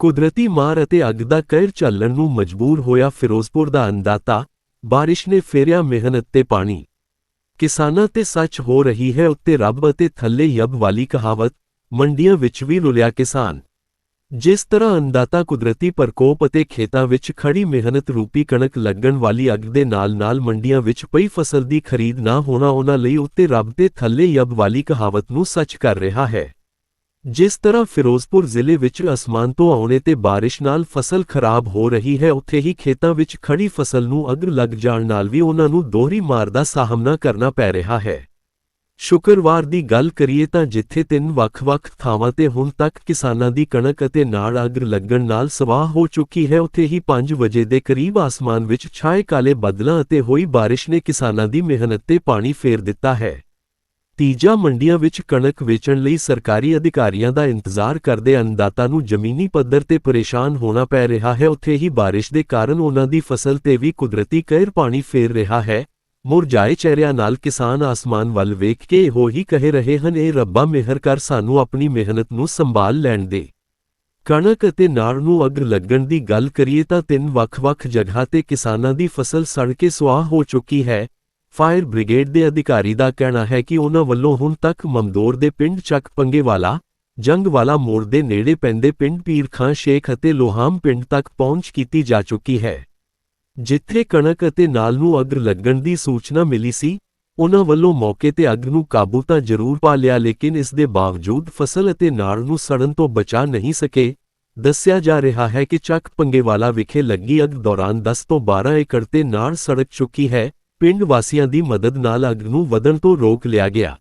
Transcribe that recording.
ਕੁਦਰਤੀ ਮਾਰ ਅਤੇ ਅੱਗ ਦਾ ਕਹਿਰ ਝੱਲਣ ਨੂੰ ਮਜਬੂਰ ਹੋਇਆ ਫਿਰੋਜ਼ਪੁਰ ਦਾ ਅੰਦਾਤਾ, ਬਾਰਿਸ਼ ਨੇ ਫੇਰਿਆ ਮਿਹਨਤ ਤੇ ਪਾਣੀ। ਕਿਸਾਨਾਂ ਤੇ ਸੱਚ ਹੋ ਰਹੀ ਹੈ ਉੱਤੇ ਰੱਬ ਅਤੇ ਥੱਲੇ ਯੱਬ ਵਾਲੀ ਕਹਾਵਤ, ਮੰਡੀਆਂ ਵਿੱਚ ਵੀ ਰੁਲਿਆ ਕਿਸਾਨ। ਜਿਸ ਤਰ੍ਹਾਂ ਅੰਦਾਤਾ ਕੁਦਰਤੀ ਪ੍ਰਕੋਪ ਅਤੇ ਖੇਤਾਂ ਵਿੱਚ ਖੜੀ ਮਿਹਨਤ ਰੂਪੀ ਕਣਕ ਲੱਗਣ ਵਾਲੀ ਅੱਗ ਦੇ ਨਾਲ-ਨਾਲ ਮੰਡੀਆਂ ਵਿੱਚ ਪਈ ਫਸਲ ਦੀ ਖਰੀਦ ਨਾ ਹੋਣਾ ਉਹਨਾਂ ਲਈ ਉੱਤੇ ਰੱਬ ਦੇ ਥੱਲੇ ਯੱਬ ਵਾਲੀ ਕਹਾਵਤ ਨੂੰ ਸੱਚ ਕਰ ਰਿਹਾ ਹੈ। ਜਿਸ ਤਰ੍ਹਾਂ ਫਿਰੋਜ਼ਪੁਰ ਜ਼ਿਲ੍ਹੇ ਵਿੱਚ ਅਸਮਾਨ ਤੋਂ ਆਉਣੇ ਤੇ ਬਾਰਿਸ਼ ਨਾਲ ਫਸਲ ਖਰਾਬ ਹੋ ਰਹੀ ਹੈ, ਉੱਥੇ ਹੀ ਖੇਤਾਂ ਵਿੱਚ ਖੜੀ ਫਸਲ ਨੂੰ ਅੱਗ ਲੱਗ ਜਾਣ ਨਾਲ ਵੀ ਉਹਨਾਂ ਨੂੰ ਦੋਹਰੀ ਮਾਰ ਦਾ ਸਾਹਮਣਾ ਕਰਨਾ ਪੈ ਰਿਹਾ ਹੈ। ਸ਼ੁੱਕਰਵਾਰ ਦੀ ਗੱਲ ਕਰੀਏ ਤਾਂ ਜਿੱਥੇ ਤਿੰਨ ਵੱਖ-ਵੱਖ ਥਾਵਾਂ ਤੇ ਹੁਣ ਤੱਕ ਕਿਸਾਨਾਂ ਦੀ ਕਣਕ ਅਤੇ ਨਾੜ ਅੱਗ ਲੱਗਣ ਨਾਲ ਸਵਾਹ ਹੋ ਚੁੱਕੀ ਹੈ, ਉੱਥੇ ਹੀ 5 ਵਜੇ ਦੇ ਕਰੀਬ ਆਸਮਾਨ ਵਿੱਚ ਛਾਏ ਕਾਲੇ ਬੱਦਲਾਂ ਅਤੇ ਹੋਈ ਬਾਰਿਸ਼ ਨੇ ਕਿਸਾਨਾਂ ਦੀ ਮਿਹਨਤ ਤੇ ਪਾਣੀ ਫੇਰ ਦਿੱਤਾ ਹੈ। ਤੀਜਾ ਮੰਡੀਆਂ ਵਿੱਚ ਕਣਕ ਵੇਚਣ ਲਈ ਸਰਕਾਰੀ ਅਧਿਕਾਰੀਆਂ ਦਾ ਇੰਤਜ਼ਾਰ ਕਰਦੇ ਅੰਨਦਾਤਾ ਨੂੰ ਜ਼ਮੀਨੀ ਪੱਧਰ ਤੇ ਪਰੇਸ਼ਾਨ ਹੋਣਾ ਪੈ ਰਿਹਾ ਹੈ, ਉੱਥੇ ਹੀ ਬਾਰਿਸ਼ ਦੇ ਕਾਰਨ ਉਹਨਾਂ ਦੀ ਫਸਲ ਤੇ ਵੀ ਕੁਦਰਤੀ ਕਹਿਰ ਪਾਣੀ ਫੇਰ ਰਿਹਾ ਹੈ। ਮੁਰਝਾਏ ਚਿਹਰਿਆਂ ਨਾਲ ਕਿਸਾਨ ਆਸਮਾਨ ਵੱਲ ਵੇਖ ਕੇ ਇਹੋ ਹੀ ਕਹਿ ਰਹੇ ਹਨ, ਇਹ ਰੱਬਾ ਮਿਹਰ ਕਰ, ਸਾਨੂੰ ਆਪਣੀ ਮਿਹਨਤ ਨੂੰ ਸੰਭਾਲ ਲੈਣ ਦੇ। ਕਣਕ ਅਤੇ ਨਾੜ ਨੂੰ ਅੱਗ ਲੱਗਣ ਦੀ ਗੱਲ ਕਰੀਏ ਤਾਂ ਤਿੰਨ ਵੱਖ-ਵੱਖ ਜਗ੍ਹਾ ਤੇ ਕਿਸਾਨਾਂ ਦੀ ਫਸਲ ਸੜ ਕੇ ਸੁਆਹ ਹੋ ਚੁੱਕੀ ਹੈ। ਫਾਇਰ ਬ੍ਰਿਗੇਡ ਦੇ ਅਧਿਕਾਰੀ ਦਾ ਕਹਿਣਾ ਹੈ ਕਿ ਉਹਨਾਂ ਵੱਲੋਂ ਹੁਣ ਤੱਕ ਮਮਦੋਰ ਦੇ ਪਿੰਡ ਚੱਕ ਪੰਗੇਵਾਲਾ ਜੰਗਵਾਲਾ ਮੋੜ ਦੇ ਨੇੜੇ ਪੈਂਦੇ ਪਿੰਡ ਪੀਰਖਾਂ ਸ਼ੇਖ ਅਤੇ ਲੋਹਾਮ ਪਿੰਡ ਤੱਕ ਪਹੁੰਚ ਕੀਤੀ ਜਾ ਚੁੱਕੀ ਹੈ। ਜਿੱਥੇ ਕਣਕ ਅਤੇ ਨਾਲ ਨੂੰ ਅੱਗ ਲੱਗਣ ਦੀ ਸੂਚਨਾ ਮਿਲੀ ਸੀ, ਉਹਨਾਂ ਵੱਲੋਂ ਮੌਕੇ ਤੇ ਅੱਗ ਨੂੰ ਕਾਬੂ ਤਾਂ ਜ਼ਰੂਰ ਪਾ ਲਿਆ ਲੇਕਿਨ ਇਸ ਦੇ ਬਾਵਜੂਦ ਫਸਲ ਅਤੇ ਨਾੜ ਨੂੰ ਸੜਨ ਤੋਂ ਬਚਾ ਨਹੀਂ ਸਕੇ। ਦੱਸਿਆ ਜਾ ਰਿਹਾ ਹੈ ਕਿ ਚੱਕ ਪੰਗੇਵਾਲਾ ਵਿਖੇ ਲੱਗੀ ਅੱਗ ਦੌਰਾਨ 10 ਤੋਂ 12 ਏਕੜ ਤੇ ਨਾੜ ਸੜਕ ਚੁੱਕੀ ਹੈ। ਪਿੰਡ ਵਾਸੀਆਂ ਦੀ ਮਦਦ ਨਾਲ ਅੱਗ ਨੂੰ ਵਧਣ ਤੋਂ ਰੋਕ ਲਿਆ ਗਿਆ।